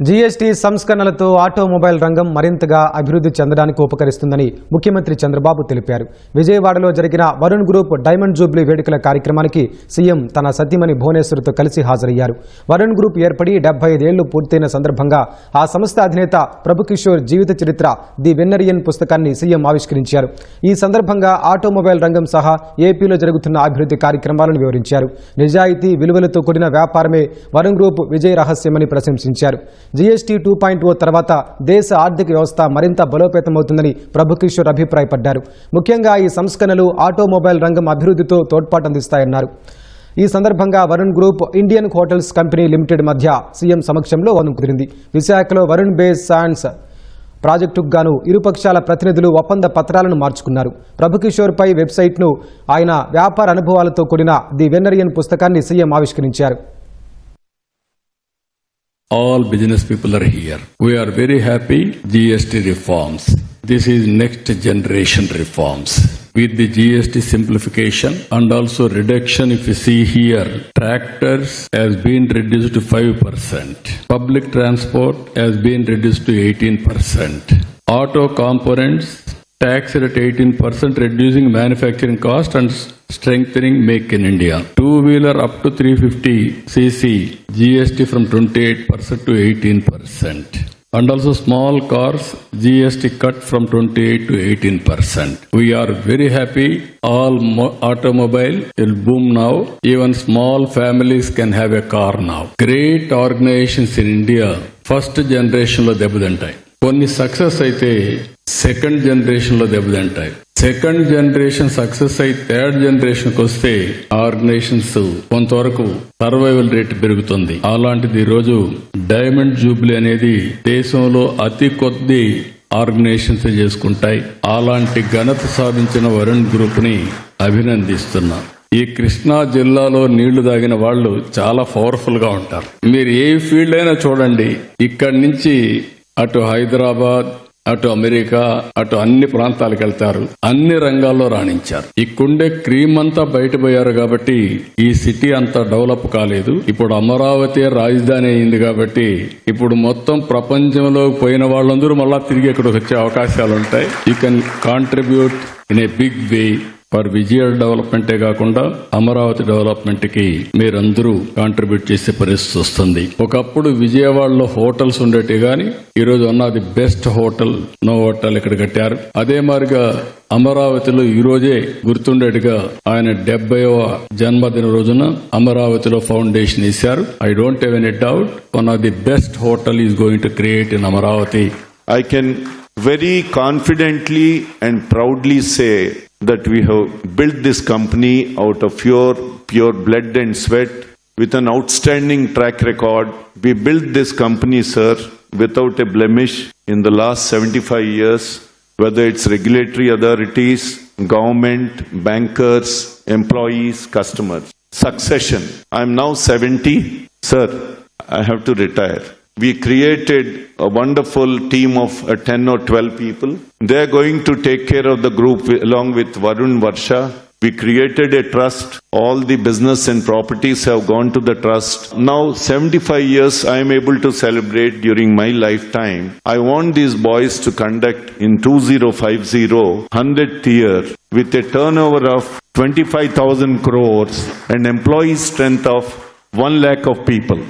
GST సంస్కరణలతో automobile రంగం మరింతగా అభివృద్ధి చెందడానికి ఉపకరిస్తుందని ముఖ్యమంత్రి చంద్రబాబు తెలిపారు. విజయవాడలో జరిగిన వరుణ్ గ్రూప్ డైమండ్ జూబ్లీ వేడుకల కార్యక్రమానికి సీఎం తన సతీమణి భువనేశ్వర్తో కలిసి హాజరయ్యారు. వరుణ్ గ్రూప్ ఏర్పడి డెబ్బై ఐదేళ్ళు పూర్తయిన సందర్భంగా ఆ సంస్థ అధినేత ప్రభుకిషోర్ జీవిత చరిత్ర ది వెన్నరియన్ పుస్తకాన్ని సీఎం ఆవిష్కరించారు. ఈ సందర్భంగా ఆటోమొబైల్ రంగం సహా ఏపీలో జరుగుతున్న అభివృద్ధి కార్యక్రమాలను వివరించారు. నిజాయితీ విలువలతో కూడిన వ్యాపారమే వరుణ్ గ్రూప్ విజయ రహస్యమని ప్రశంసించారు. జీఎస్టీ టూ పాయింట్ ఓ తర్వాత దేశ ఆర్థిక వ్యవస్థ మరింత బలోపేతమవుతుందని ప్రభుకిషోర్ అభిప్రాయపడ్డారు. ముఖ్యంగా ఈ సంస్కరణలు ఆటోమొబైల్ రంగం అభివృద్ధితో తోడ్పాటు అందిస్తాయన్నారు ఈ సందర్భంగా Varun group Indian hotels company limited మధ్య సీఎం సమక్షంలో వనం కుదిరింది. విశాఖలో వరుణ్ బేస్ సాండ్స్ ప్రాజెక్టుకు గాను ఇరుపక్షాల ప్రతినిధులు ఒప్పంద పత్రాలను మార్చుకున్నారు. ప్రభుకిషోర్పై వెబ్సైట్ను ఆయన వ్యాపార అనుభవాలతో కూడిన ది వెన్నరియన్ పుస్తకాన్ని సీఎం ఆవిష్కరించారు. All business people are here. We are very happy GST reforms. This is next generation reforms. With the GST simplification and also reduction, if you see here, tractors has been reduced to 5%. Public transport has been reduced to 18%. Auto components tax rate eighteen percent reducing manufacturing cost and strength make in India two wheeler up to three fifty CC GST from twenty eight percent to eighteen percent and also small cars GST cut from twenty eight to eighteen percent we're very happy all automobile will boom now even small families can have a car now great organisations in India first జనరేషన్లో దెబ్బతింటాయి కొన్ని success అయితే second జనరేషన్లో దెబ్బతింటాయి. Second generation success అయి third జనరేషన్కి వస్తే organisations కొంతవరకు సర్వైవల్ రేట్ పెరుగుతుంది. అలాంటిది రోజు డైమండ్ జూబ్లీ అనేది దేశంలో అతి కొద్ది ఆర్గనైజేషన్స్ చేసుకుంటాయి. అలాంటి ఘనత సాధించిన వరుణ్ గ్రూప్ని అభినందిస్తున్నా. ఈ కృష్ణా జిల్లాలో నీళ్ళు తాగిన వాళ్ళు చాలా పవర్ఫుల్గా ఉంటారు. మీరు ఏ ఫీల్డ్ అయినా చూడండి. ఇక్కడి నుంచి అటు హైదరాబాద్ అటు అమెరికా అటు అన్ని ప్రాంతాలకు వెళ్తారు. అన్ని రంగాల్లో రాణించారు. ఇక్కడుండే క్రీమ్ అంతా బయటపోయారు కాబట్టి ఈ సిటీ అంతా డెవలప్ కాలేదు. ఇప్పుడు అమరావతి రాజధాని అయింది కాబట్టి ఇప్పుడు మొత్తం ప్రపంచంలో పోయిన వాళ్ళందరూ మళ్ళా తిరిగి ఇక్కడికి వచ్చే అవకాశాలు ఉంటాయి you can contribute in a big way for విజయ డెవలప్మెంటే కాకుండా అమరావతి డెవలప్మెంట్కి మీరందరూ కాంట్రిబ్యూట్ చేసే పరిస్థితి వస్తుంది. ఒకప్పుడు విజయవాడలో హోటల్స్ ఉండేటి గాని ఈరోజు రోజు ఉన్నది బెస్ట్ హోటల్ నో హోటల్ ఇక్కడ కట్టారు. అదే మాదిరిగా అమరావతిలో ఈ రోజే గుర్తుండేట్టుగా ఆయన డెబ్బైవ జన్మదిన రోజున అమరావతిలో ఫౌండేషన్ ఇచ్చారు I don't have any doubt one of the best hotel is going to create in Amaravati I can very confidently and proudly say that we have built this company out of pure, pure blood and sweat with an outstanding track record. We built this company, sir, without a blemish in the last 75 years, whether it's regulatory authorities, government, bankers, employees, customers. Succession. I'm now 70. Sir, I have to retire. We created a wonderful team of uh, 10 or 12 people. They're going to take care of the group along with Varun Varsha. We created a trust. All the business and properties have gone to the trust. Now, 75 years I am able to celebrate during my lifetime. I want these boys to conduct in 2050 100th year with a turnover of 25,000 crores and employee strength of 1 lakh of people.